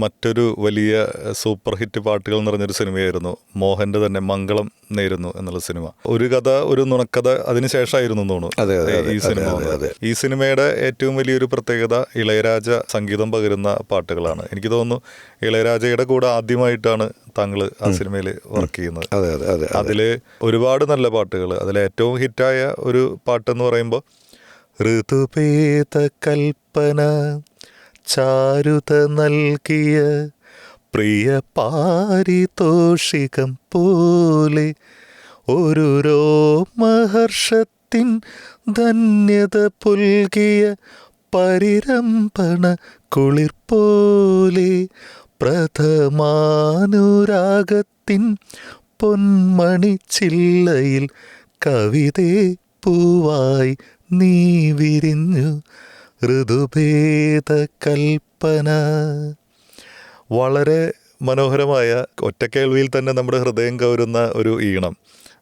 മറ്റൊരു വലിയ super hit പാട്ടുകൾ നിറഞ്ഞൊരു സിനിമയായിരുന്നു. മോഹന്റെ തന്നെ മംഗളം നേരുന്നു എന്നുള്ള സിനിമ. ഒരു കഥ ഒരു നുണക്കഥ അതിനുശേഷമായിരുന്നു തോന്നുന്നു. ഈ സിനിമ ഈ സിനിമയുടെ ഏറ്റവും വലിയൊരു പ്രത്യേകത ഇളയരാജ സംഗീതം പകരുന്ന പാട്ടുകളാണ്. എനിക്ക് തോന്നുന്നു ഇളയരാജയുടെ കൂടെ ആദ്യമായിട്ടാണ് താങ്കൾ ആ സിനിമയിൽ വർക്ക് ചെയ്യുന്നത്. അതിൽ ഒരുപാട് നല്ല പാട്ടുകൾ അതിൽ ഏറ്റവും ഹിറ്റായ ഒരു പാട്ടെന്ന് പറയുമ്പോൾ ഋതുപേത കൽപ്പന ചാരുത നൽകിയ പ്രിയ പാരിതോഷികം പോലെ ഒരു രോമഹർഷത്തിൻ ധന്യത പുൽകിയ പരിരംഭണ കുളിർ പോലെ പ്രഥമാനുരാഗത്തിൻ പൊന്മണി ചില്ലയിൽ കവിതേ പൂവായി നീ വിരിഞ്ഞു ഋതുഭേദ കൽപ്പന വളരെ മനോഹരമായ ഒറ്റക്കേൾവിയിൽ തന്നെ നമ്മുടെ ഹൃദയം കവരുന്ന ഒരു ഈണം.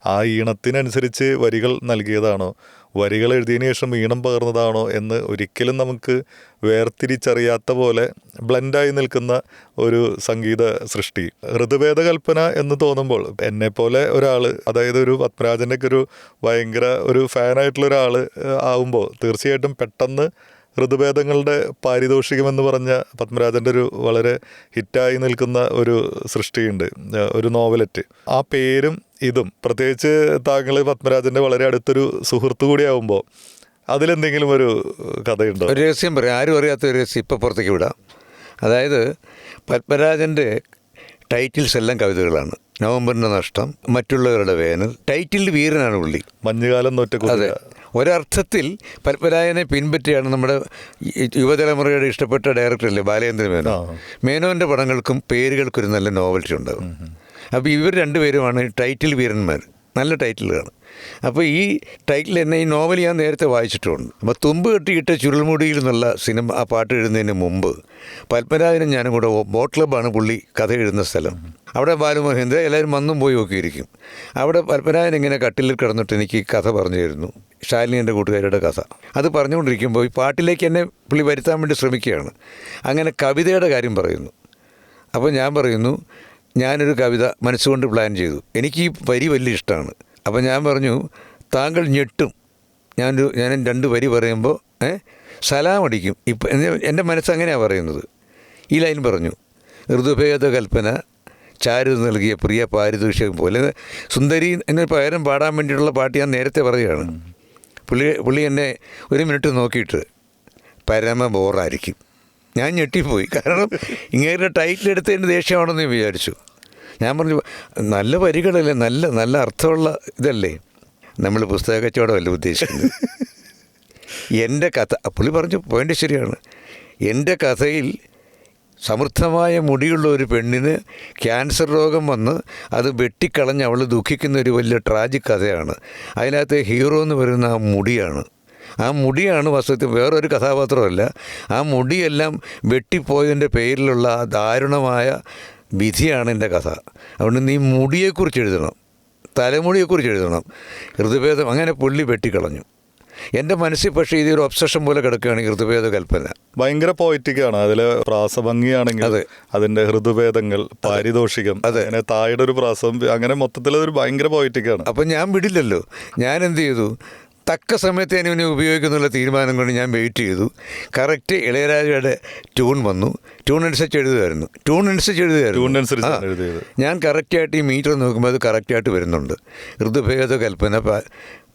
ആ ഈണത്തിനനുസരിച്ച് വരികൾ നൽകിയതാണോ? വരികൾ എഴുതിയതിനു ശേഷം ഈണം പകർന്നതാണോ എന്ന് ഒരിക്കലും നമുക്ക് വേർതിരിച്ചറിയാത്ത പോലെ ബ്ലെൻഡായി നിൽക്കുന്ന ഒരു സംഗീത സൃഷ്ടി. ഋതുഭേദ കൽപ്പന എന്ന് തോന്നുമ്പോൾ എന്നെപ്പോലെ ഒരാൾ അതായത് ഒരു പത്മരാജന്റെ ഒക്കെ ഒരു ഭയങ്കര ഒരു ഫാനായിട്ടുള്ള ഒരാൾ ആവുമ്പോൾ തീർച്ചയായിട്ടും പെട്ടെന്ന് ഋതുഭേദങ്ങളുടെ പാരിതോഷികമെന്ന് പറഞ്ഞ പത്മരാജന്റെ ഒരു വളരെ ഹിറ്റായി നിൽക്കുന്ന ഒരു സൃഷ്ടിയുണ്ട് ഒരു നോവലറ്റ്. ആ പേരും ഇതും. പ്രത്യേകിച്ച് താങ്കൾ പത്മരാജന്റെ വളരെ അടുത്തൊരു സുഹൃത്തു കൂടിയാവുമ്പോൾ അതിലെന്തെങ്കിലും ഒരു കഥയുണ്ടോ? ഒരു രഹസ്യം പറയാം. ആരും അറിയാത്ത ഒരു രഹസ്യം ഇപ്പോൾ പുറത്തേക്ക് വിടാം. അതായത് പത്മരാജന്റെ ടൈറ്റിൽസ് എല്ലാം കവിതകളാണ്. നവംബറിന്റെ നഷ്ടം മറ്റുള്ളവരുടെ വേനൽ. ടൈറ്റിൽ വീരനാണ് പുള്ളി. മഞ്ഞുകാലം നോറ്റ അതെ ഒരർത്ഥത്തിൽ പത്മരാജനെ പിൻപറ്റിയാണ് നമ്മുടെ യുവതലമുറയുടെ ഇഷ്ടപ്പെട്ട ഡയറക്ടർ അല്ലേ? മേനോൻ. മേനോ മേനോന്റെ പടങ്ങൾക്കും പേരുകൾക്കൊരു നല്ല നോവൽറ്റി ഉണ്ടാകും അപ്പോൾ ഇവർ രണ്ടുപേരുമാണ് ടൈറ്റിൽ വീരന്മാർ. നല്ല ടൈറ്റിലുകളാണ് അപ്പോൾ ഈ ടൈറ്റിൽ തന്നെ ഈ നോവൽ ഞാൻ നേരത്തെ വായിച്ചിട്ടുണ്ട്. അപ്പോൾ തുമ്പ് കെട്ടിയിട്ട ചുരുൾമുടിയിൽ നിന്നുള്ള സിനിമ ആ പാട്ട് എഴുതുന്നതിന് മുമ്പ് പത്മരാജനും ഞാനും കൂടെ ബോട്ട് ക്ലബ്ബാണ് പുള്ളി കഥ എഴുതുന്ന സ്ഥലം. അവിടെ ബാലുമഹേന്ദ്ര എല്ലാവരും വന്നും പോയി നോക്കിയിരിക്കും. അവിടെ പത്മരാജൻ ഇങ്ങനെ കട്ടിലിൽ കിടന്നിട്ട് എനിക്ക് കഥ പറഞ്ഞു തരുന്നു എന്റെ കൂട്ടുകാരുടെ കഥ. അത് പറഞ്ഞുകൊണ്ടിരിക്കുമ്പോൾ ഈ പാട്ടിലേക്ക് എന്നെ പുള്ളി വരുത്താൻ വേണ്ടി ശ്രമിക്കുകയാണ്. അങ്ങനെ കവിതയുടെ കാര്യം പറയുന്നു. അപ്പോൾ ഞാൻ പറയുന്നു ഞാനൊരു കവിത മനസ്സുകൊണ്ട് പ്ലാൻ ചെയ്തു. എനിക്ക് ഈ വരി വലിയ ഇഷ്ടമാണ്. അപ്പോൾ ഞാൻ പറഞ്ഞു താങ്കൾ ഞെട്ടും. ഞാനൊരു ഞാൻ രണ്ട് വരി പറയുമ്പോൾ ഏ സലാം അടിക്കും ഇപ്പം എന്റെ മനസ്സങ്ങനെയാണ് പറയുന്നത്. ഈ ലൈൻ പറഞ്ഞു ഋതുഭേദ കൽപ്പന ചാരു നൽകിയ പ്രിയ പാരിതോഷികം പോലെ. സുന്ദരി എന്നെ പകരം പാടാൻ വേണ്ടിയിട്ടുള്ള പാട്ട് ഞാൻ നേരത്തെ പറയുകയാണ്. പുള്ളി പുള്ളി എന്നെ ഒരു മിനിറ്റ് നോക്കിയിട്ട് പരമ ബോറായിരിക്കും. ഞാൻ ഞെട്ടിപ്പോയി. കാരണം ഇങ്ങനെ ടൈറ്റിൽ എടുത്തതിന്റെ ദേഷ്യമാണെന്ന് വിചാരിച്ചു. ഞാൻ പറഞ്ഞു നല്ല വരികളല്ലേ നല്ല നല്ല അർത്ഥമുള്ള ഇതല്ലേ? നമ്മൾ പുസ്തക കച്ചവടമല്ല ഉദ്ദേശിക്കുന്നത്? എന്റെ കഥ പുള്ളി പറഞ്ഞു പോയിന്റ് ശരിയാണ്. എന്റെ കഥയിൽ സമൃദ്ധമായ മുടിയുള്ള ഒരു പെണ്ണിന് ക്യാൻസർ രോഗം വന്ന് അത് വെട്ടിക്കളഞ്ഞ് അവൾ ദുഃഖിക്കുന്ന ഒരു വലിയ ട്രാജിക് കഥയാണ്. അതിനകത്ത് ഹീറോ എന്ന് പറയുന്ന ആ മുടിയാണ്. ആ മുടിയാണ് വസ്തുത്തിൽ വേറൊരു കഥാപാത്രമല്ല. ആ മുടിയെല്ലാം വെട്ടിപ്പോയതിന്റെ പേരിലുള്ള ആ ദാരുണമായ വിധിയാണ് എന്റെ കഥ. അതുകൊണ്ട് നീ മുടിയെക്കുറിച്ച് എഴുതണം. തലമുടിയെക്കുറിച്ച് എഴുതണം. ഋതുഭേദം അങ്ങനെ പുള്ളി വെട്ടിക്കളഞ്ഞു. എന്റെ മനസ്സിൽ പക്ഷേ ഇതൊരു ഒബ്സഷൻ പോലെ കിടക്കുകയാണ് ഹൃദയഭേദ കൽപ്പന. ഭയങ്കര പോയിറ്റിക്കാണ് അതിലെ പ്രാസഭംഗിയാണെങ്കിൽ അതെ. അതിന്റെ ഹൃദുഭേദങ്ങൾ പാരിതോഷികം അതെ. അങ്ങനെ തായുടെ ഒരു പ്രാസം അങ്ങനെ മൊത്തത്തിൽ അതൊരു ഭയങ്കര പോയിറ്റിക്കാണ് അപ്പം ഞാൻ വിടില്ലല്ലോ. ഞാൻ എന്ത് ചെയ്തു? തക്ക സമയത്ത് ഞാൻ ഇവനെ ഉപയോഗിക്കുന്നുള്ള തീരുമാനം കൊണ്ട് ഞാൻ വെയിറ്റ് ചെയ്തു. കറക്റ്റ് ഇളയരാജയുടെ ട്യൂൺ വന്നു. ട്യൂൺ അനുസരിച്ച് എഴുതുമായിരുന്നു ട്യൂൺ അനുസരിച്ച് എഴുതുമായിരുന്നു ആ. ഞാൻ കറക്റ്റായിട്ട് ഈ മീറ്റർ നോക്കുമ്പോൾ അത് കറക്റ്റായിട്ട് വരുന്നുണ്ട്. ഋതുഭേദ കൽപ്പന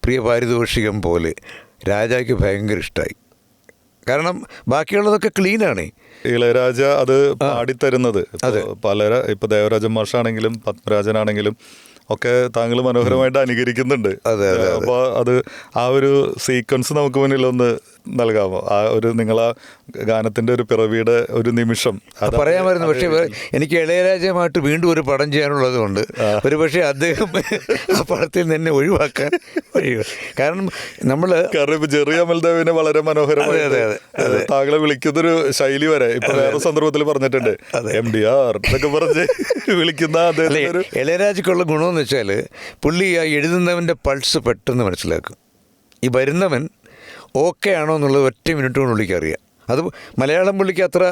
പ്രിയ പാരിതോഷികം പോലെ രാജായ്ക്ക് ഭയങ്കര ഇഷ്ടമായി കാരണം ബാക്കിയുള്ളതൊക്കെ ക്ലീനാണ് ഇളയരാജ അത് പാടിത്തരുന്നത്. പല ഇപ്പൊ ദേവരാജൻ മാഷാണെങ്കിലും പത്മരാജനാണെങ്കിലും ഒക്കെ താങ്കൾ മനോഹരമായിട്ട് അനുകരിക്കുന്നുണ്ട്. അതെ, അതെ. അപ്പോൾ അത് ആ ഒരു സീക്വൻസ് നമുക്ക് മുന്നിൽ ഒന്ന് നൽകാമോ? ആ ഒരു നിങ്ങൾ ആ ഗാനത്തിന്റെ ഒരു പിറവിയുടെ ഒരു നിമിഷം. അത് പറയാമായിരുന്നു പക്ഷേ എനിക്ക് ഇളയരാജയമായിട്ട് വീണ്ടും ഒരു പടം ചെയ്യാനുള്ളത് കൊണ്ട് ഒരു പക്ഷേ അദ്ദേഹം ആ പടത്തിൽ നിന്ന് എന്നെ ഒഴിവാക്കാൻ കാരണം നമ്മൾ കാരണം ജെറി അമൽദേവിനെ വളരെ മനോഹരമായി അതെ, അതെ. താങ്കളെ വിളിക്കുന്നൊരു ശൈലി വരെ ഇപ്പൊ വേറെ സന്ദർഭത്തിൽ പറഞ്ഞിട്ടുണ്ട്. എം ഡി ആർ എന്നൊക്കെ പറഞ്ഞ് വിളിക്കുന്ന ഇളയരാജക്കുള്ള അദ്ദേഹത്തിന്റെ ഗുണമെന്ന് വെച്ചാൽ പുള്ളി ആ എഴുതുന്നവന്റെ പൾസ് പെട്ടെന്ന് മനസ്സിലാക്കും. ഈ വരുന്നവൻ ഓക്കെ ആണോ എന്നുള്ളത് ഒറ്റ മിനിറ്റ് കൊണ്ട് പുള്ളിക്ക് അറിയാം. അത് മലയാളം പുള്ളിക്ക് അത്ര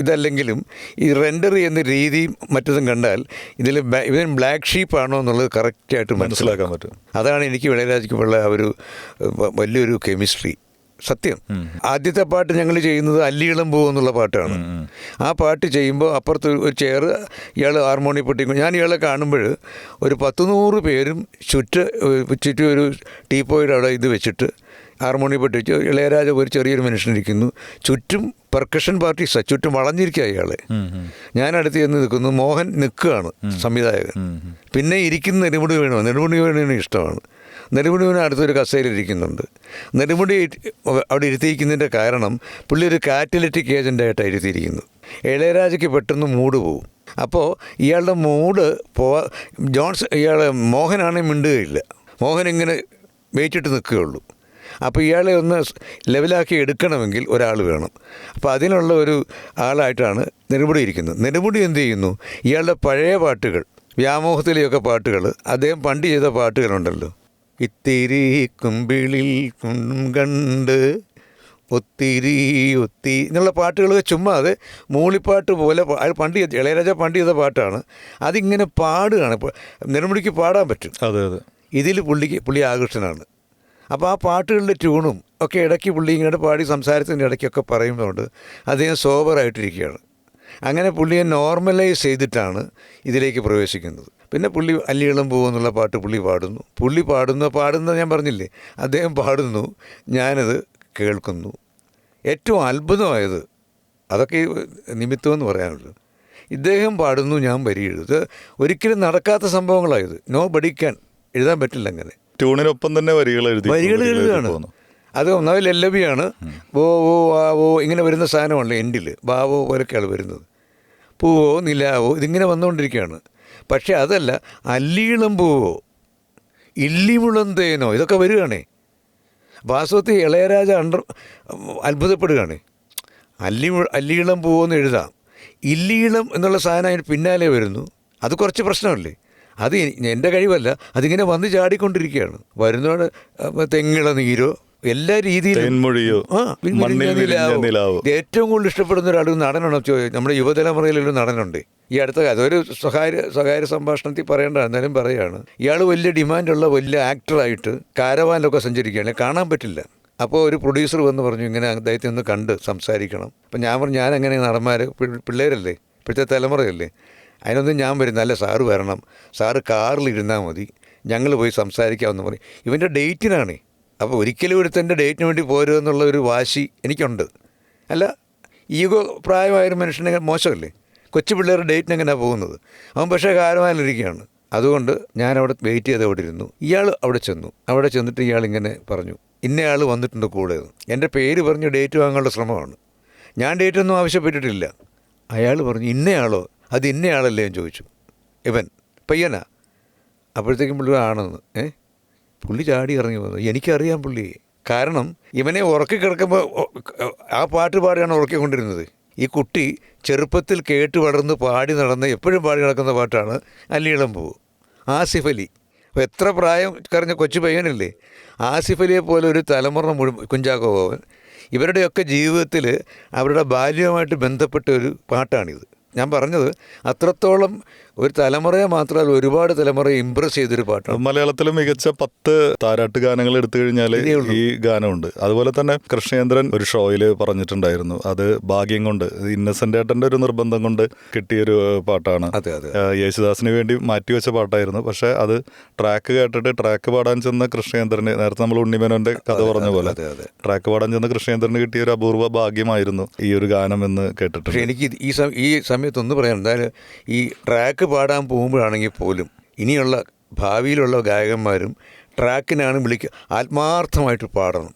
ഇതല്ലെങ്കിലും ഈ റെൻഡർ ചെയ്യുന്ന രീതിയും മറ്റതും കണ്ടാൽ ഇതിൽ ഇവൻ ബ്ലാക്ക് ഷീപ്പ് ആണോ എന്നുള്ളത് കറക്റ്റായിട്ട് മനസ്സിലാക്കാൻ പറ്റും. അതാണ് എനിക്ക് ഇളയരാജയ്ക്കുള്ള ആ ഒരു വലിയൊരു കെമിസ്ട്രി സത്യം. ആദ്യത്തെ പാട്ട് ഞങ്ങൾ ചെയ്യുന്നത് അല്ലിയിളം പോകും എന്നുള്ള പാട്ടാണ്. ആ പാട്ട് ചെയ്യുമ്പോൾ അപ്പുറത്ത് ഒരു ചെയർ ഇയാൾ ഹാർമോണി പൊട്ടി ഞാൻ ഇയാളെ കാണുമ്പോൾ ഒരു പത്ത് നൂറ് പേരും ചുറ്റ് ചുറ്റും ഒരു ടീപ്പോയുടെ അവിടെ ഇത് വെച്ചിട്ട് ഹാർമോണി പൊട്ടിച്ച് ഇളയരാജ ഒരു ചെറിയൊരു മനുഷ്യനിരിക്കുന്നു. ചുറ്റും പെർക്കഷൻ പാർട്ടി ചുറ്റും വളഞ്ഞിരിക്കുക ഇയാളെ. ഞാൻ അടുത്ത് ചെന്ന് നിൽക്കുന്നു മോഹൻ നിൽക്കുകയാണ് സംവിധായകൻ. പിന്നെ ഇരിക്കുന്ന നെടുമുടി വേണോ? നെടുമുടി വേണു ഇഷ്ടമാണ്. നെടുമുടി വേണു അടുത്തൊരു കസേരയിൽ ഇരിക്കുന്നുണ്ട്. നെടുമുടി അവിടെ ഇരുത്തിയിരിക്കുന്നതിന്റെ കാരണം പുള്ളി ഒരു കാറ്റലറ്റിക് ഏജന്റായിട്ടാണ് ഇരുത്തിയിരിക്കുന്നത്. ഇളയരാജയ്ക്ക് പെട്ടെന്ന് മൂഡ് പോവും. അപ്പോൾ ഇയാളുടെ മൂഡ് പോവാ ജോൺസ് ഇയാൾ മോഹനാണെങ്കിൽ മിണ്ടുകയില്ല. മോഹൻ ഇങ്ങനെ വെയിറ്റിട്ട് നിൽക്കുകയുള്ളൂ. അപ്പോൾ ഇയാളെ ഒന്ന് ലെവലാക്കി എടുക്കണമെങ്കിൽ ഒരാൾ വേണം. അപ്പോൾ അതിനുള്ള ഒരു ആളായിട്ടാണ് നെടുമുടി ഇരിക്കുന്നത്. നെടുമുടി എന്ത് ചെയ്യുന്നു? ഇയാളുടെ പഴയ പാട്ടുകൾ വ്യാമോഹത്തിലെയൊക്കെ പാട്ടുകൾ അദ്ദേഹം പണ്ട് ചെയ്ത പാട്ടുകളുണ്ടല്ലോ. ഇത്തിരി കുമ്പിളിൽ കുണ്ടും കണ്ട് ഒത്തിരി ഒത്തി എന്നുള്ള പാട്ടുകളൊക്കെ അത് മൂളിപ്പാട്ട് പോലെ പണ്ട് ഇളയരാജ പണ്ട് ചെയ്ത പാട്ടാണ്. അതിങ്ങനെ പാടുകയാണ്. നെടുമുടിക്ക് പാടാൻ പറ്റും. അതെ അതെ. ഇതിൽ പുള്ളിക്ക് പുള്ളി ആകർഷണമാണ് അപ്പോൾ ആ പാട്ടുകളുടെ ട്യൂണും ഒക്കെ ഇടയ്ക്ക് പുള്ളി ഇങ്ങനെ പാടി സംസാരത്തിന്റെ ഇടയ്ക്കൊക്കെ പറയുന്നതുകൊണ്ട് അദ്ദേഹം സോബറായിട്ടിരിക്കുകയാണ്. അങ്ങനെ പുള്ളിയെ നോർമലൈസ് ചെയ്തിട്ടാണ് ഇതിലേക്ക് പ്രവേശിക്കുന്നത്. പിന്നെ പുള്ളി അല്ലിയളം പോകുമെന്നുള്ള പാട്ട് പുള്ളി പാടുന്നു. പുള്ളി പാടുന്ന പാടുന്ന ഞാൻ പറഞ്ഞില്ലേ? അദ്ദേഹം പാടുന്നു ഞാനത് കേൾക്കുന്നു. ഏറ്റവും അത്ഭുതമായത് അതൊക്കെ നിമിത്തം നിമിത്തമെന്ന് പറയാനുള്ളൂ ഇദ്ദേഹം പാടുന്നു ഞാൻ വരി എഴുത് ഒരിക്കലും നടക്കാത്ത സംഭവങ്ങളായത്. നോ ബഡി ക്യാൻ എഴുതാൻ പറ്റില്ല അങ്ങനെ. ട്യൂണിനൊപ്പം തന്നെ വരികൾ എഴുതി വരികൾ എഴുതി എഴുതുകയാണ്. അത് ഒന്നാമത് ലല്ലബിയാണ് ഓ ഓ ആ ഓ ഇങ്ങനെ വരുന്ന സാധനമാണല്ലോ എൻഡിൽ ബാവോ പോലൊക്കെയാണ് വരുന്നത്. പൂവോ നിലാവോ ഇതിങ്ങനെ വന്നുകൊണ്ടിരിക്കുകയാണ്. പക്ഷേ അതല്ല അല്ലീളം പൂവോ ഇല്ലിമുളം തേനോ ഇതൊക്കെ വരികയാണേ വാസ്തവത്തിൽ ഇളയരാജ അണ്ടർ അത്ഭുതപ്പെടുകയാണ്. അല്ലി അല്ലീളം പൂവെന്ന് എഴുതാം. ഇല്ലീളം എന്നുള്ള സാധനം അതിന് പിന്നാലെ വരുന്നു. അത് കുറച്ച് പ്രശ്നമല്ലേ? അത് എന്റെ കഴിവല്ല. അതിങ്ങനെ വന്ന് ചാടിക്കൊണ്ടിരിക്കുകയാണ്. വരുന്നതോടെ തെങ്ങിള നീരോ എല്ലാ രീതിയിലും തേൻമൊഴിയോ ആ, പിന്നെ മണ്ണിൽ വിരിഞ്ഞ വിരിഞ്ഞ നിലാവോ. നിലാവോ. ഇത് ഏറ്റവും കൂടുതൽ ഇഷ്ടപ്പെടുന്ന ഒരാൾ നടനാണ് ചോ- നമ്മുടെ യുവതലമുറയിലൊരു നടനുണ്ട്. ഈ അടുത്ത കാലത്ത് ഒരു സ്വകാര്യ സ്വകാര്യ സംഭാഷണത്തിൽ പറയേണ്ട എന്നാലും പറയുകയാണ് ഇയാൾ വലിയ ഡിമാൻഡുള്ള വലിയ ആക്ടറായിട്ട് കാരവാനിലൊക്കെ സഞ്ചരിക്കുകയാണ്. കാണാൻ പറ്റില്ല. അപ്പോൾ ഒരു പ്രൊഡ്യൂസർ വന്ന് പറഞ്ഞു ഇങ്ങനെ അദ്ദേഹത്തെ ഒന്ന് കണ്ട് സംസാരിക്കണം. അപ്പം ഞാൻ പറഞ്ഞു ഞാൻ എങ്ങനെ നടന്മാർ പിള്ളേരല്ലേ? ഇപ്പോഴത്തെ തലമുറയല്ലേ? അതിനൊന്നും ഞാൻ വരുന്ന അല്ല സാറ് വരണം. സാറ് കാറിലിരുന്നാൽ മതി. ഞങ്ങൾ പോയി സംസാരിക്കാമെന്ന് പറയും. ഇവന്റെ ഡേറ്റിനാണേ. അപ്പോൾ ഒരിക്കലും ഒരുത്തന്റെ ഡേറ്റിന് വേണ്ടി പോരുക എന്നുള്ള ഒരു വാശി എനിക്കുണ്ട്. അല്ല ഈഗോ പ്രായമായൊരു മനുഷ്യനെ മോശമല്ലേ? കൊച്ചു പിള്ളേരുടെ ഡേറ്റിന് എങ്ങനെയാണ് പോകുന്നത്? അവൻ പക്ഷേ കാരമായിരിക്കുകയാണ് അതുകൊണ്ട് ഞാൻ അവിടെ വെയിറ്റ് ചെയ്ത് അവിടെ ഇരുന്നു. ഇയാൾ അവിടെ ചെന്നു. അവിടെ ചെന്നിട്ട് ഇയാൾ ഇങ്ങനെ പറഞ്ഞു ഇന്നയാൾ വന്നിട്ടുണ്ട് കൂടെ എന്റെ പേര് പറഞ്ഞ് ഡേറ്റ് വാങ്ങാനുള്ള ശ്രമമാണ്. ഞാൻ ഡേറ്റ് ഒന്നും ആവശ്യപ്പെട്ടിട്ടില്ല. അയാൾ പറഞ്ഞു ഇന്നയാളോ അത് ഇന്നയാളല്ലേ എന്ന് ചോദിച്ചു. ഇവൻ പയ്യനാ? അപ്പോഴത്തേക്കും പുള്ളി ആണെന്ന് ഏ? പുള്ളി ചാടി ഇറങ്ങി വന്നു. എനിക്കറിയാം പുള്ളി. കാരണം ഇവനെ ഉറക്കി കിടക്കുമ്പോൾ ആ പാട്ട് പാടിയാണ് ഉറക്കിക്കൊണ്ടിരുന്നത്. ഈ കുട്ടി ചെറുപ്പത്തിൽ കേട്ട് വളർന്ന് പാടി നടന്ന് എപ്പോഴും പാടി നടക്കുന്ന പാട്ടാണ് അല്ലിയിളം പൂവ് ആസിഫ് അലി. അപ്പോൾ എത്ര പ്രായം കറിഞ്ഞ കൊച്ചു പയ്യനല്ലേ? ആസിഫ് അലിയെ പോലെ ഒരു തലമുറ മുഴുവൻ കുഞ്ചാക്കോ ഭവൻ ഇവരുടെയൊക്കെ ജീവിതത്തിൽ അവരുടെ ബാല്യവുമായിട്ട് ബന്ധപ്പെട്ട ഒരു പാട്ടാണിത്. ഞാൻ പറഞ്ഞത് അത്രത്തോളം ഒരു തലമുറയെ മാത്രമല്ല ഒരുപാട് തലമുറയെ ഇമ്പ്രസ് ചെയ്തൊരു പാട്ടാണ്. മലയാളത്തിലെ മികച്ച പത്ത് താരാട്ട് ഗാനങ്ങൾ എടുത്തു കഴിഞ്ഞാൽ ഈ ഗാനമുണ്ട്. അതുപോലെ തന്നെ കൃഷ്ണേന്ദ്രൻ ഒരു ഷോയിൽ പറഞ്ഞിട്ടുണ്ടായിരുന്നു. അത് ഭാഗ്യം കൊണ്ട് ഇന്നസെന്റ് ഏട്ടന്റെ ഒരു നിർബന്ധം കൊണ്ട് കിട്ടിയൊരു പാട്ടാണ്. അതെ അതെ യേശുദാസിന് വേണ്ടി മാറ്റിവെച്ച പാട്ടായിരുന്നു. പക്ഷെ അത് ട്രാക്ക് കേട്ടിട്ട് ട്രാക്ക് പാടാൻ ചെന്ന കൃഷ്ണേന്ദ്രന് നേരത്തെ നമ്മൾ ഉണ്ണിമേനോന്റെ കഥ പറഞ്ഞ പോലെ അതെ അതെ. ട്രാക്ക് പാടാൻ ചെന്ന കൃഷ്ണേന്ദ്രന് കിട്ടിയ ഒരു അപൂർവ ഭാഗ്യമായിരുന്നു ഈ ഒരു ഗാനം എന്ന് കേട്ടിട്ടുണ്ട്. എനിക്ക് ഈ സമയത്ത് ഒന്ന് പറയാൻ എന്തായാലും ഈ ട്രാക്ക് പാടാൻ പോകുമ്പോഴാണെങ്കിൽ പോലും ഇനിയുള്ള ഭാവിയിലുള്ള ഗായകന്മാരും ട്രാക്കിനാണ് വിളിക്കുക ആത്മാർത്ഥമായിട്ട് പാടണം.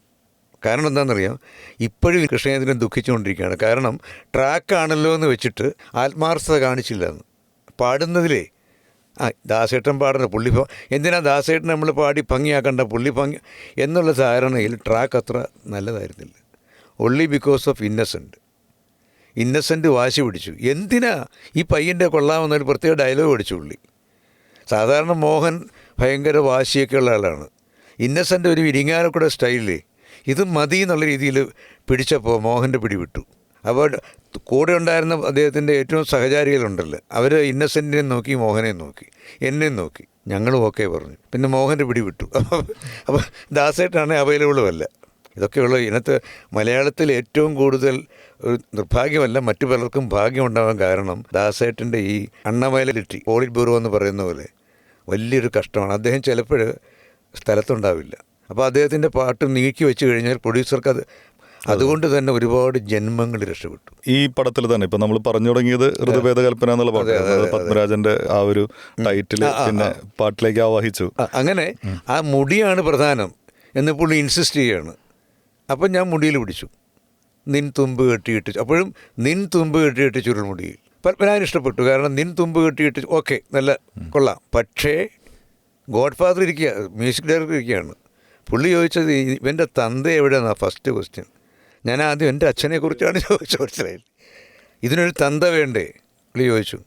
കാരണം എന്താണെന്നറിയാം? ഇപ്പോഴും കൃഷ്ണേന്ദ്രൻ ദുഃഖിച്ചുകൊണ്ടിരിക്കുകയാണ്. കാരണം ട്രാക്കാണല്ലോ എന്ന് വെച്ചിട്ട് ആത്മാർത്ഥത കാണിച്ചില്ല. എന്ന് പാടുന്നതിലേ. ആ ദാസേട്ടൻ പാടുന്ന പുള്ളി എന്തിനാ ദാസേട്ടൻ നമ്മൾ പാടി ഭംഗിയാക്കേണ്ട? പുള്ളി ഭംഗി എന്നുള്ള ധാരണയിൽ ട്രാക്ക് അത്ര നല്ലതായിരുന്നില്ല. Only because of Innocent Innocent വാശി പിടിച്ചു. എന്തിനാ ഈ പയ്യന്റെ കൊള്ളാമെന്നൊരു പ്രത്യേക ഡയലോഗ് അടിച്ചു പുള്ളി. സാധാരണ മോഹൻ ഭയങ്കര വാശിയൊക്കെ ഉള്ള ആളാണ്. ഇന്നസെന്റ് ഒരു ഇരിങ്ങാലക്കുട സ്റ്റൈലിൽ ഇത് മതി എന്നുള്ള രീതിയിൽ പിടിച്ചപ്പോൾ മോഹന്റെ പിടി വിട്ടു അപ്പോൾ കൂടെ ഉണ്ടായിരുന്ന അദ്ദേഹത്തിന്റെ ഏറ്റവും സഹചാരികളുണ്ടല്ലോ. അവർ ഇന്നസെന്റിനെ നോക്കി മോഹനെ നോക്കി എന്നെയും നോക്കി. ഞങ്ങളും ഓക്കെ പറഞ്ഞു. പിന്നെ മോഹന്റെ പിടിവിട്ടു. അപ്പോൾ ദാസേട്ടാണ് അവൈലബിളും അല്ല. ഇതൊക്കെയുള്ള. ഇതിനകത്ത് മലയാളത്തിൽ ഏറ്റവും കൂടുതൽ ഒരു നിർഭാഗ്യമല്ല മറ്റു പലർക്കും ഭാഗ്യം ഉണ്ടാവാൻ കാരണം ദാസേട്ടന്റെ ഈ അണ്ണമയലിറ്റി പോളിറ്റ് ബ്യൂറോ എന്ന് പറയുന്ന പോലെ വലിയൊരു കഷ്ടമാണ്. അദ്ദേഹം ചിലപ്പോൾ സ്ഥലത്തുണ്ടാവില്ല. അപ്പോൾ അദ്ദേഹത്തിന്റെ പാട്ട് നീക്കി വെച്ച് കഴിഞ്ഞാൽ പ്രൊഡ്യൂസർക്ക് അത് അതുകൊണ്ട് തന്നെ ഒരുപാട് ജന്മങ്ങൾ രക്ഷപ്പെട്ടു. ഈ പടത്തിൽ തന്നെ ഇപ്പൊ നമ്മൾ പറഞ്ഞു തുടങ്ങിയത് കൽപ്പന എന്നുള്ള പാട്ട് പത്മരാജന്റെ ആ ഒരു ടൈറ്റിൽ പിന്നെ പാട്ടിലേക്ക് ആവാഹിച്ചു. അങ്ങനെ ആ മുടിയാണ് പ്രധാനം എന്ന് പുള്ളി ഇൻസിസ്റ്റ് ചെയ്യാണ്. അപ്പം ഞാൻ മുടിയിൽ പിടിച്ചു. നിൻ തുമ്പ് കെട്ടിയിട്ട് അപ്പോഴും നിൻ തുമ്പ് കെട്ടിയിട്ട് ചുരുൾമുടിയിൽ പത്മനാഭൻ ഇഷ്ടപ്പെട്ടു. കാരണം നിൻ തുമ്പ് കെട്ടിയിട്ട് ഓക്കെ നല്ല കൊള്ളാം. പക്ഷേ ഗോഡ് ഫാദർ ഇരിക്കുക മ്യൂസിക് ഡയറക്ടർ ഇരിക്കുകയാണ് പുള്ളി ചോദിച്ചത് ഇവന്റെ തന്ത എവിടെയാണ് ഫസ്റ്റ് ക്വസ്റ്റ്യൻ ഞാൻ ആദ്യം എന്റെ അച്ഛനെക്കുറിച്ചാണ് ചോദിച്ചത് മനസ്സിലായി ഇതിനൊരു തന്ത വേണ്ടേ? പുള്ളി ചോദിച്ചു.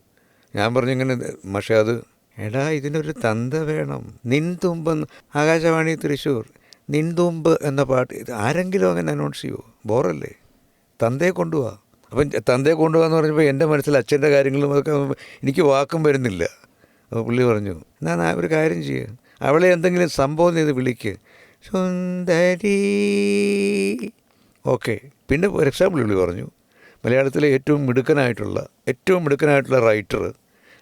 ഞാൻ പറഞ്ഞു ഇങ്ങനെ പക്ഷേ അത് എടാ ഇതിനൊരു തന്ത വേണം. നിൻ തുമ്പെന്ന് ആകാശവാണി തൃശ്ശൂർ. നിൻ തുമ്പ് എന്ന പാട്ട് ഇത് ആരെങ്കിലും അങ്ങനെ അനൗൺസ് ചെയ്യുമോ ബോറല്ലേ? തന്തയെ കൊണ്ടുപോവാ അപ്പം തന്തയെ കൊണ്ടുപോകാന്ന് പറഞ്ഞപ്പോൾ എന്റെ മനസ്സിൽ അച്ഛന്റെ കാര്യങ്ങളും അതൊക്കെ എനിക്ക് വാക്കും വരുന്നില്ല. അപ്പോൾ പുള്ളി പറഞ്ഞു എന്നാ ആ ഒരു കാര്യം ചെയ്യുക അവളെ എന്തെങ്കിലും സംഭവം ചെയ്ത് വിളിക്ക്. സുന്ദരി. ഓക്കെ. പിന്നെ ഒരു എക്സാമ്പിൾ പുള്ളി പറഞ്ഞു മലയാളത്തിലെ ഏറ്റവും മിടുക്കനായിട്ടുള്ള ഏറ്റവും മിടുക്കനായിട്ടുള്ള റൈറ്റർ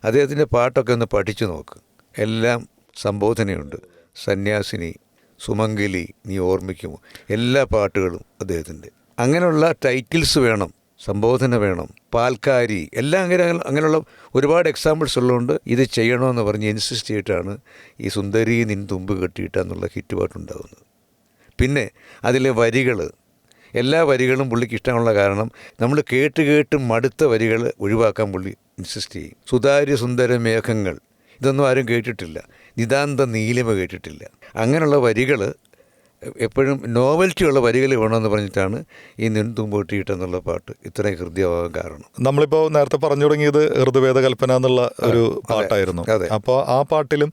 അദ്ദേഹത്തിന്റെ പാട്ടൊക്കെ ഒന്ന് പഠിച്ചു നോക്ക്. എല്ലാം സംബോധനയുണ്ട്. സന്യാസിനി സുമംഗലി നീ ഓർമ്മിക്കുമോ? എല്ലാ പാട്ടുകളും അദ്ദേഹത്തിന്റെ. അങ്ങനെയുള്ള ടൈറ്റിൽസ് വേണം സംബോധന വേണം പാൽക്കാരി എല്ലാം അങ്ങനെ അങ്ങനെയുള്ള ഒരുപാട് എക്സാമ്പിൾസ് ഉള്ളതുകൊണ്ട് ഇത് ചെയ്യണമെന്ന് പറഞ്ഞ് ഇൻസിസ്റ്റ് ചെയ്തിട്ടാണ് ഈ സുന്ദരി നിൻ തുമ്പ് കെട്ടിയിട്ടെന്നുള്ള ഹിറ്റ് പാട്ടുണ്ടാകുന്നത് പിന്നെ അതിലെ വരികൾ എല്ലാ വരികളും പുള്ളിക്ക് ഇഷ്ടമുള്ള കാരണം നമ്മൾ കേട്ട് കേട്ട് മടുത്ത വരികൾ ഒഴിവാക്കാൻ പുള്ളി ഇൻസിസ്റ്റ് ചെയ്യും. സുതാര്യ സുന്ദര മേഘങ്ങൾ ഇതൊന്നും ആരും കേട്ടിട്ടില്ല. നിതാന്ത നീലിമ കേട്ടിട്ടില്ല. അങ്ങനെയുള്ള വരികൾ എപ്പോഴും നോവൽറ്റി ഉള്ള വരികൾ വേണമെന്ന് പറഞ്ഞിട്ടാണ് ഈ നിൻതുമ്പോട്ടിയിട്ടെന്നുള്ള പാട്ട് ഇത്രയും ഹൃദ്യമാകാൻ കാരണം. നമ്മളിപ്പോൾ നേരത്തെ പറഞ്ഞു തുടങ്ങിയത് ഹൃദയവേദ കൽപ്പന എന്നുള്ള ഒരു പാട്ടായിരുന്നു. അതെ. അപ്പോൾ ആ പാട്ടിലും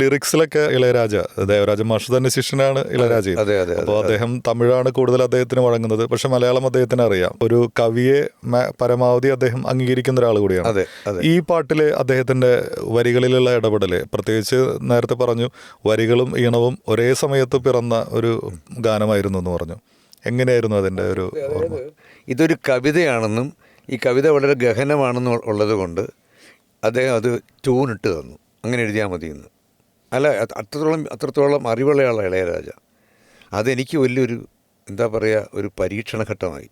ലിറിക്സിലൊക്കെ ഇളയരാജ ദേവരാജ മാഷ് തന്നെ ശിഷ്യനാണ് ഇളയരാജ. അതെ, അതെ, അപ്പോൾ അദ്ദേഹം തമിഴാണ് കൂടുതൽ അദ്ദേഹത്തിന് വഴങ്ങുന്നത്. പക്ഷെ മലയാളം അദ്ദേഹത്തിന് അറിയാം. ഒരു കവിയെ പരമാവധി അദ്ദേഹം അംഗീകരിക്കുന്ന ഒരാൾ കൂടിയാണ്. അതെ ഈ പാട്ടിൽ അദ്ദേഹത്തിന്റെ വരികളിലുള്ള ഇടപെടൽ പ്രത്യേകിച്ച് നേരത്തെ പറഞ്ഞു വരികളും ഈണവും ഒരേ സമയത്ത് പിറന്ന ഒരു ഗാനമായിരുന്നു എന്ന് പറഞ്ഞു. എങ്ങനെയായിരുന്നു അതിന്റെ ഒരു ഓർമ്മ? ഇതൊരു കവിതയാണെന്നും ഈ കവിത വളരെ ഗഹനമാണെന്നും ഉള്ളത് കൊണ്ട് അദ്ദേഹം അത് ട്യൂണിട്ട് തന്നു. അങ്ങനെ എഴുതിയാൽ മതി എന്ന്. അല്ല അത് അത്രത്തോളം അത്രത്തോളം അറിവുള്ളയാളാണ് ഇളയരാജ. അതെനിക്ക് വലിയൊരു എന്താ പറയുക ഒരു പരീക്ഷണ ഘട്ടമായി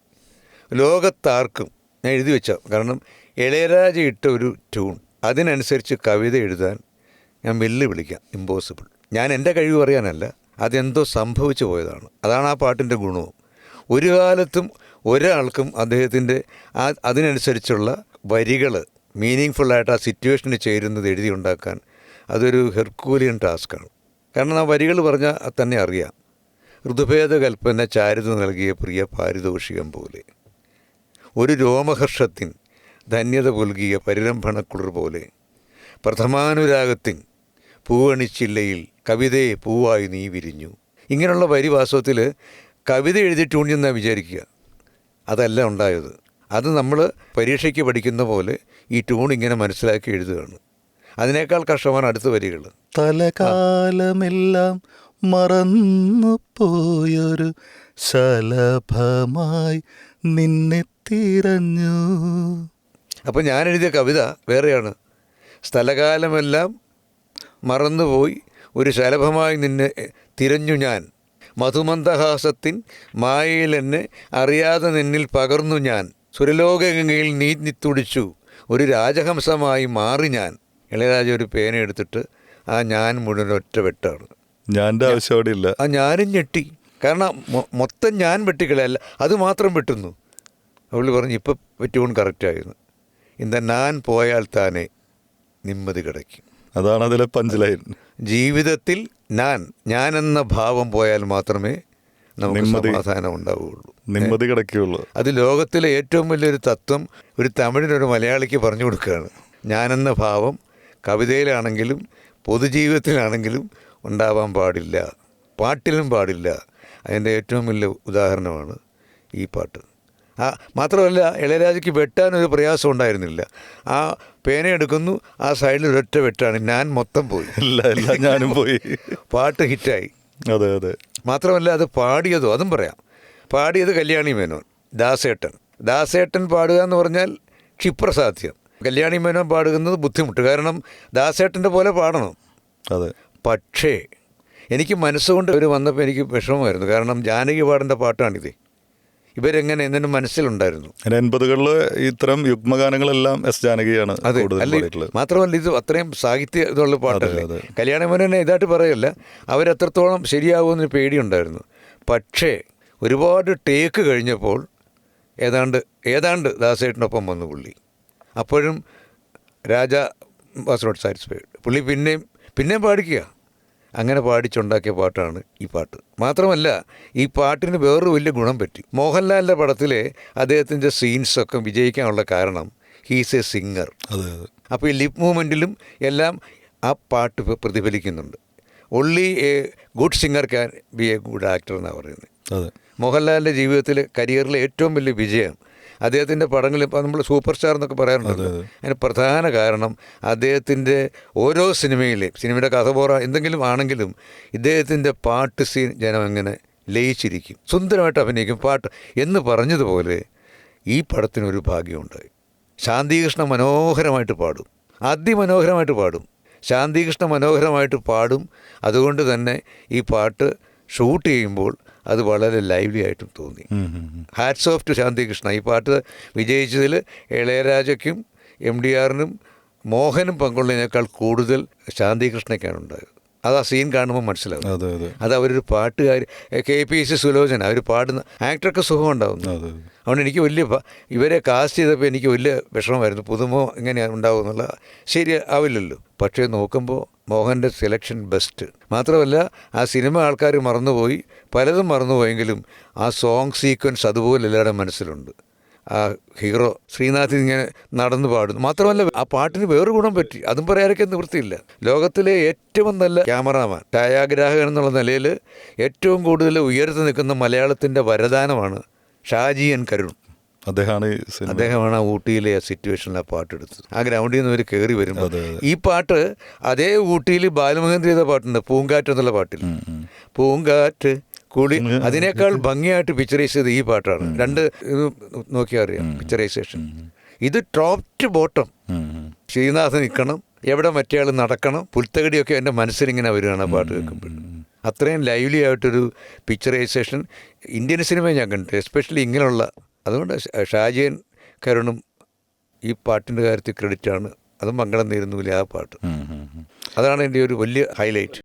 ലോകത്താർക്കും ഞാൻ എഴുതി വെച്ച കാരണം ഇളയരാജ ഇട്ട ഒരു ട്യൂൺ അതിനനുസരിച്ച് കവിത എഴുതാൻ ഞാൻ വെല്ലുവിളിക്കാം ഇമ്പോസിബിൾ ഞാൻ എന്റെ കഴിവ് പറയാനല്ല. അതെന്തോ സംഭവിച്ചു പോയതാണ്. അതാണ് ആ പാട്ടിന്റെ ഗുണവും. ഒരു കാലത്തും ഒരാൾക്കും അദ്ദേഹത്തിന്റെ ആ അതിനനുസരിച്ചുള്ള വരികൾ മീനിങ് ഫുള്ളായിട്ട് ആ സിറ്റുവേഷന് ചേരുന്നത് എഴുതി ഉണ്ടാക്കാൻ അതൊരു ഹെർക്കൂലിയൻ ടാസ്ക്കാണ്. കാരണം ആ വരികൾ പറഞ്ഞാൽ തന്നെ അറിയാം. ഋതുഭേദ കൽപ്പന ചാരുത നൽകിയ പ്രിയ പാരിതോഷികം പോലെ. ഒരു രോമഹർഷത്തിൻ ധന്യത പുൽകിയ പരിരംഭണക്കുളിർ പോലെ. പ്രഥമാനുരാഗത്തിൻ പൂവണിച്ചില്ലയിൽ കവിതയെ പൂവായി നീ വിരിഞ്ഞു. ഇങ്ങനെയുള്ള വരി വാസ്തവത്തിൽ കവിത എഴുതിയിട്ടുണ്ടെന്നാണ് വിചാരിക്കുക. അതല്ല ഉണ്ടായത്. അത് നമ്മൾ പരീക്ഷയ്ക്ക് പഠിക്കുന്ന പോലെ ഈ ട്യൂൺ ഇങ്ങനെ മനസ്സിലാക്കി എഴുതുകയാണ്. അതിനേക്കാൾ കഷ്ടമാണ് അടുത്ത വരികൾ. തലകാലമെല്ലാം മറന്നു പോയൊരു ശലഭമായി നിന്നെ തിരഞ്ഞു. അപ്പം ഞാൻ എഴുതിയ കവിത വേറെയാണ്. സ്ഥലകാലമെല്ലാം മറന്നുപോയി. ഒരു ശലഭമായി നിന്നെ തിരഞ്ഞു ഞാൻ. മധുമന്ദഹാസത്തിൻ മായയിൽ എന്നെ അറിയാതെ നിന്നിൽ പകർന്നു ഞാൻ. സുരലോകഗംഗയിൽ നീന്തിത്തുടിച്ചു ഒരു രാജഹംസമായി മാറി ഞാൻ. ഇളയരാജ ഒരു പേന എടുത്തിട്ട് ആ ഞാൻ മുഴുവൻ ഒറ്റ വെട്ടാണ്. ഞാന്റെ ആവശ്യം അവിടെ ഇല്ല. ആ ഞാനും ഞെട്ടി. കാരണം മൊത്തം ഞാൻ വെട്ടിക്കളയല്ല അത് മാത്രം വെട്ടുന്നു. അവൾ പറഞ്ഞു ഇപ്പം ട്യൂൺ കറക്റ്റായിരുന്നു ഇന്ന ഞാൻ പോയാൽ താനെ നിമ്മതി കിടക്കും അതാണ് അതിലെ പഞ്ച് ലൈൻ ജീവിതത്തിൽ ഞാൻ ഞാൻ എന്ന ഭാവം പോയാൽ മാത്രമേ നമുക്ക്. സമാധാനം ഉണ്ടാവുകയുള്ളൂ. നിമ്മതി കിടക്കുകയുള്ളൂ. അത് ലോകത്തിലെ ഏറ്റവും വലിയൊരു തത്വം ഒരു തമിഴിനൊരു മലയാളിക്ക് പറഞ്ഞു കൊടുക്കുകയാണ്. ഞാനെന്ന ഭാവം കവിതയിലാണെങ്കിലും പൊതുജീവിതത്തിലാണെങ്കിലും ഉണ്ടാവാൻ പാടില്ല. പാട്ടിലും പാടില്ല. അതിന്റെ ഏറ്റവും വലിയ ഉദാഹരണമാണ് ഈ പാട്ട്. ആ മാത്രമല്ല ഇളയരാജയ്ക്ക് വെട്ടാനൊരു പ്രയാസം ഉണ്ടായിരുന്നില്ല. ആ പേന എടുക്കുന്നു ആ സൈഡിൽ ഒരൊറ്റ വെട്ടാണ്. ഞാൻ മൊത്തം പോയി. ഇല്ല ഇല്ല ഞാനും പോയി. പാട്ട് ഹിറ്റായി. അതെ അതെ. മാത്രമല്ല അത് പാടിയതോ അതും പറയാം. പാടിയത് കല്യാണി മേനോൻ ദാസേട്ടൻ. ദാസേട്ടൻ പാടുക എന്ന് പറഞ്ഞാൽ ക്ഷിപ്രസാധ്യം. കല്യാണി മേനോൻ പാടുന്നത് ബുദ്ധിമുട്ട്. കാരണം ദാസേട്ടന്റെ പോലെ പാടണം. അതെ. പക്ഷേ എനിക്ക് മനസ്സുകൊണ്ട് ഇവർ വന്നപ്പോൾ എനിക്ക് വിഷമമായിരുന്നു. കാരണം ജാനകി പാടേണ്ട പാട്ടാണിത്. ഇവരെങ്ങനെ എന്നെ മനസ്സിലുണ്ടായിരുന്നു. എൺപതുകളിൽ ഇത്തരം യുഗ്മഗാനങ്ങളെല്ലാം എസ് ജാനകിയാണ് മാത്രമല്ല ഇത് അത്രയും സാഹിത്യ ഇതുള്ള പാട്ടല്ലേ. കല്യാണമോനെ ഇതായിട്ട് പറയല്ല അവരെത്രത്തോളം ശരിയാകുമെന്ന് പേടിയുണ്ടായിരുന്നു. പക്ഷേ ഒരുപാട് ടേക്ക് കഴിഞ്ഞപ്പോൾ ഏതാണ്ട് ഏതാണ്ട് ദാസേട്ടിനൊപ്പം വന്നു പുള്ളി. അപ്പോഴും രാജ വാസ് നോട്ട് സാറ്റിസ്ഫൈഡ് പുള്ളി പിന്നെയും പിന്നെയും പാടിക്കുക. അങ്ങനെ പാടിച്ചുണ്ടാക്കിയ പാട്ടാണ് ഈ പാട്ട്. മാത്രമല്ല ഈ പാട്ടിന് വേറൊരു വലിയ ഗുണം പറ്റി. മോഹൻലാലിന്റെ പടത്തിലെ അദ്ദേഹത്തിന്റെ സീൻസൊക്കെ വിജയിക്കാനുള്ള കാരണം ഹീസ് എ സിംഗർ അതെ അപ്പോൾ ഈ ലിപ് മൂവ്മെന്റിലും എല്ലാം ആ പാട്ട് പ്രതിഫലിക്കുന്നുണ്ട്. Only a good singer can be a good actor എന്നാണ് പറയുന്നത്. അതെ. മോഹൻലാലിന്റെ ജീവിതത്തിൽ കരിയറിലെ ഏറ്റവും വലിയ വിജയം അദ്ദേഹത്തിന്റെ പടങ്ങളിൽ ഇപ്പോൾ നമ്മൾ സൂപ്പർ സ്റ്റാർ എന്നൊക്കെ പറയാറുണ്ടല്ലോ. അതിന് പ്രധാന കാരണം അദ്ദേഹത്തിന്റെ ഓരോ സിനിമയിലെയും സിനിമയുടെ കഥ പോറ എന്തെങ്കിലും ആണെങ്കിലും ഇദ്ദേഹത്തിന്റെ പാട്ട് സീൻ ജനം എങ്ങനെ ലയിച്ചിരിക്കും. സുന്ദരമായിട്ട് അഭിനയിക്കും പാട്ട്. എന്ന് പറഞ്ഞതുപോലെ ഈ പടത്തിനൊരു ഭാഗ്യമുണ്ടായി. ശാന്തികൃഷ്ണ മനോഹരമായിട്ട് പാടും. അതിമനോഹരമായിട്ട് പാടും. ശാന്തികൃഷ്ണ മനോഹരമായിട്ട് പാടും. അതുകൊണ്ട് തന്നെ ഈ പാട്ട് ഷൂട്ട് ചെയ്യുമ്പോൾ അത് വളരെ ലൈവ്ലി ആയിട്ടും തോന്നി. ഹാറ്റ്സ് ഓഫ് ടു ശാന്തികൃഷ്ണ ഈ പാട്ട് വിജയിച്ചതിൽ ഇളയരാജയ്ക്കും എം ഡി ആറിനും മോഹനും പങ്കുള്ളതിനേക്കാൾ കൂടുതൽ ശാന്തികൃഷ്ണയ്ക്കാണ് ഉണ്ടായത്. അത് ആ സീൻ കാണുമ്പോൾ മനസ്സിലാവും. അതെ അവരൊരു പാട്ടുകാർ കെ പി സി സുലോചന അവർ പാടുന്ന ആക്ടർക്ക് സുഖം ഉണ്ടാവും അതെ. അതുകൊണ്ട് എനിക്ക് വലിയ ഇവരെ കാസ്റ്റ് ചെയ്തപ്പോൾ എനിക്ക് വലിയ വിഷമമായിരുന്നു. പുതുമോ എങ്ങനെയാണ് ഉണ്ടാവും എന്നുള്ള ശരി ആവില്ലല്ലോ. പക്ഷേ നോക്കുമ്പോൾ മോഹന്റെ സെലക്ഷൻ ബെസ്റ്റ് മാത്രമല്ല ആ സിനിമ ആൾക്കാർ മറന്നുപോയി. പലതും മറന്നുപോയെങ്കിലും ആ സോങ് സീക്വൻസ് അതുപോലെ എല്ലാവരുടെ മനസ്സിലുണ്ട്. ആ ഹീറോ ശ്രീനാഥ് ഇങ്ങനെ നടന്നു പാടുന്നു. മാത്രമല്ല ആ പാട്ടിന് വേറൊരു ഗുണം പറ്റി. അതും പറയാനൊക്കെ നിവൃത്തിയില്ല. ലോകത്തിലെ ഏറ്റവും നല്ല ക്യാമറാമാൻ ഛായാഗ്രാഹകൻ എന്നുള്ള നിലയിൽ ഏറ്റവും കൂടുതൽ ഉയർത്തു നിൽക്കുന്ന മലയാളത്തിന്റെ വരദാനമാണ് ഷാജി എൻ കരുൺ. അദ്ദേഹമാണ് അദ്ദേഹമാണ് ആ ഊട്ടിയിലെ ആ സിറ്റുവേഷനിൽ ആ പാട്ടെടുത്തത് ആ ഗ്രൗണ്ടിൽ നിന്ന് അവർ കയറി വരുമ്പോൾ. ഈ പാട്ട് അതേ ഊട്ടിയിൽ ബാലമഹേന്ദ്ര ചെയ്ത പാട്ടുണ്ട് പൂങ്കാറ്റ് എന്നുള്ള പാട്ടിൽ. പൂങ്കാറ്റ് കുളി അതിനേക്കാൾ ഭംഗിയായിട്ട് പിക്ചറൈസ് ചെയ്ത് ഈ പാട്ടാണ്. രണ്ട് ഇത് നോക്കിയാൽ അറിയാം പിക്ചറൈസേഷൻ ഇത് ടോപ്പ് ടു ബോട്ടം. ശ്രീനാഥ് നിൽക്കണം എവിടെ മറ്റേ ആൾ നടക്കണം പുൽത്തകടിയൊക്കെ എന്റെ മനസ്സിലിങ്ങനെ വരികയാണ് ആ പാട്ട് കേൾക്കുമ്പോൾ. അത്രയും ലൈവ്ലി ആയിട്ടൊരു പിക്ചറൈസേഷൻ ഇന്ത്യൻ സിനിമ ഞാൻ കണ്ടിട്ട് എസ്പെഷ്യലി ഇങ്ങനെയുള്ള. അതുകൊണ്ട് ഷാജിയൻ കരുണും ഈ പാട്ടിന്റെ കാര്യത്തിൽ ക്രെഡിറ്റാണ് അതും മംഗളം നേരുന്നില്ല ആ പാട്ട്. അതാണ് എന്റെ ഒരു വലിയ ഹൈലൈറ്റ്